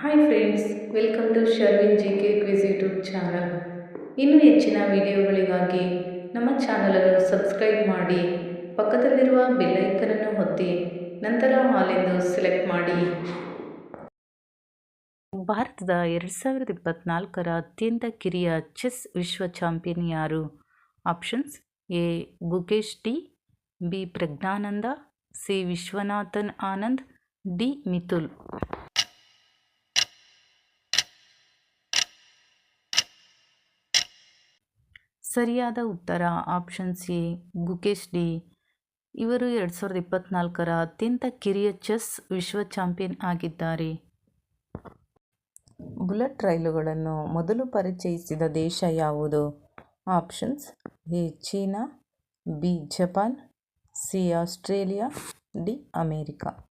Hi friends welcome to Sharvin G K quiz YouTube channel ಇನ್ನೂ ಹೆಚ್ಚಿನ ವಿಡಿಯೋಗಳಿಗಾಗಿ ನಮ್ಮ ಚಾನಲನ್ನು ಸಬ್ಸ್ಕ್ರೈಬ್ ಮಾಡಿ, ಪಕ್ಕದಲ್ಲಿರುವ ಬೆಲ್ಲೈಕನನ್ನು ಒತ್ತಿ, ನಂತರ ಹಾಲೆಂದು ಸೆಲೆಕ್ಟ್ ಮಾಡಿ. ಭಾರತದ ಎರಡು ಸಾವಿರದ ಇಪ್ಪತ್ತ್ನಾಲ್ಕರ ಅತ್ಯಂತ ಕಿರಿಯ ಚೆಸ್ ವಿಶ್ವ ಚಾಂಪಿಯನ್ ಯಾರು? Options A, Gukesh T, B Praggnanandhaa, C Viswanathan Anand, D Mithul. ಸರಿಯಾದ ಉತ್ತರ ಆಪ್ಷನ್ ಸಿ ಗುಕೇಶ್ ಡಿ. ಇವರು ಎರಡು ಸಾವಿರದ ಇಪ್ಪತ್ನಾಲ್ಕರ ಅತ್ಯಂತ ಕಿರಿಯ ಚೆಸ್ ವಿಶ್ವ ಚಾಂಪಿಯನ್ ಆಗಿದ್ದಾರೆ. ಬುಲೆಟ್ ರೈಲುಗಳನ್ನು ಮೊದಲು ಪರಿಚಯಿಸಿದ ದೇಶ ಯಾವುದು? Options A China B Japan C Australia D America.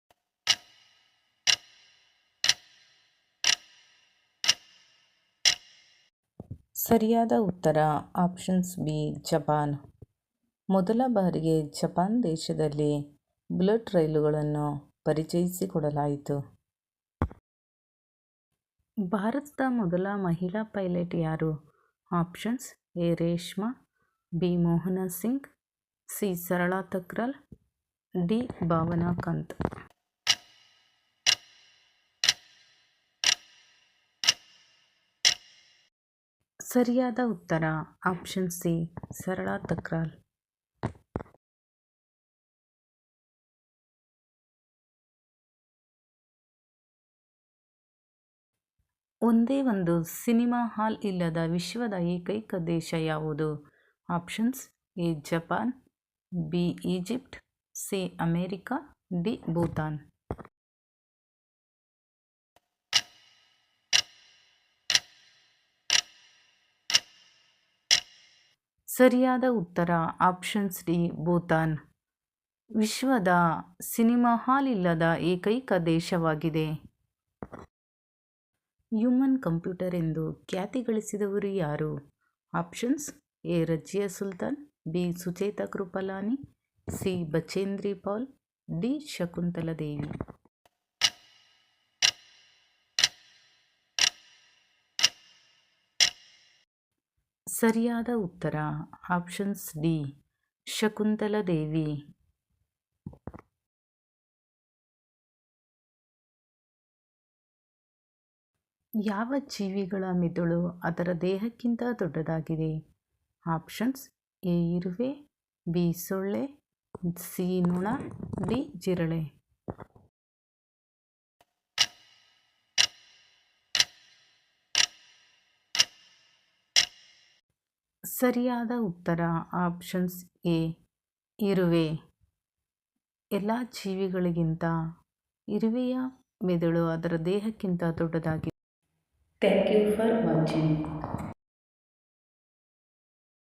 ಸರಿಯಾದ ಉತ್ತರ ಆಪ್ಷನ್ಸ್ ಬಿ ಜಪಾನ್. ಮೊದಲ ಬಾರಿಗೆ ಜಪಾನ್ ದೇಶದಲ್ಲಿ ಬುಲೆಟ್ ರೈಲುಗಳನ್ನು ಪರಿಚಯಿಸಿಕೊಡಲಾಯಿತು. ಭಾರತದ ಮೊದಲ ಮಹಿಳಾ ಪೈಲಟ್ ಯಾರು? Options A Reshma B Mohana Singh C Sarla Thakral D Bhavana Kanth. ಸರಿಯಾದ ಉತ್ತರ. ಆಪ್ಷನ್ ಸಿ, ಸರಳ ತಕ್ರಾಲ್ ಒಂದೇ ಒಂದು ಸಿನಿಮಾ ಹಾಲ್ ಇಲ್ಲದ ವಿಶ್ವದ ಏಕೈಕ ದೇಶ ಯಾವುದು? Options A, Japan, B, Egypt, C, America, D, Bhutan. ಸರಿಯಾದ ಉತ್ತರ ಆಪ್ಷನ್ಸ್ ಡಿ, ಭೂತಾನ್. ವಿಶ್ವದ ಸಿನಿಮಾ ಹಾಲ್ ಇಲ್ಲದ ಏಕೈಕ ದೇಶವಾಗಿದೆ. ಹ್ಯೂಮನ್ ಕಂಪ್ಯೂಟರ್ ಎಂದು ಖ್ಯಾತಿ ಗಳಿಸಿದವರು ಯಾರು? Options A Razia Sultan, B, Sucheta Kripalani, C, Bachendri Pal, D, Shakuntala Devi. ಸರಿಯಾದ ಉತ್ತರ. Options D. ಶಕುಂತಲ ದೇವಿ. ಯಾವ ಜೀವಿಗಳ ಮಿದುಳು ಅದರ ದೇಹಕ್ಕಿಂತ ದೊಡ್ಡದಾಗಿದೆ? Options A. ಇರುವೆ, ಬಿ. ಸೊಳ್ಳೆ, ಸಿ. ನುಣ, ಡಿ. ಜಿರಳೆ. ಸರಿಯಾದ ಉತ್ತರ ಆಪ್ಷನ್ಸ್ ಎ ಇರುವೆ. ಎಲ್ಲ ಜೀವಿಗಳಿಗಿಂತ ಇರುವೆಯ ಮೆದುಳು ಅದರ ದೇಹಕ್ಕಿಂತ ದೊಡ್ಡದಾಗಿದೆ ಥ್ಯಾಂಕ್ ಯು ಫಾರ್ ವಾಚಿಂಗ್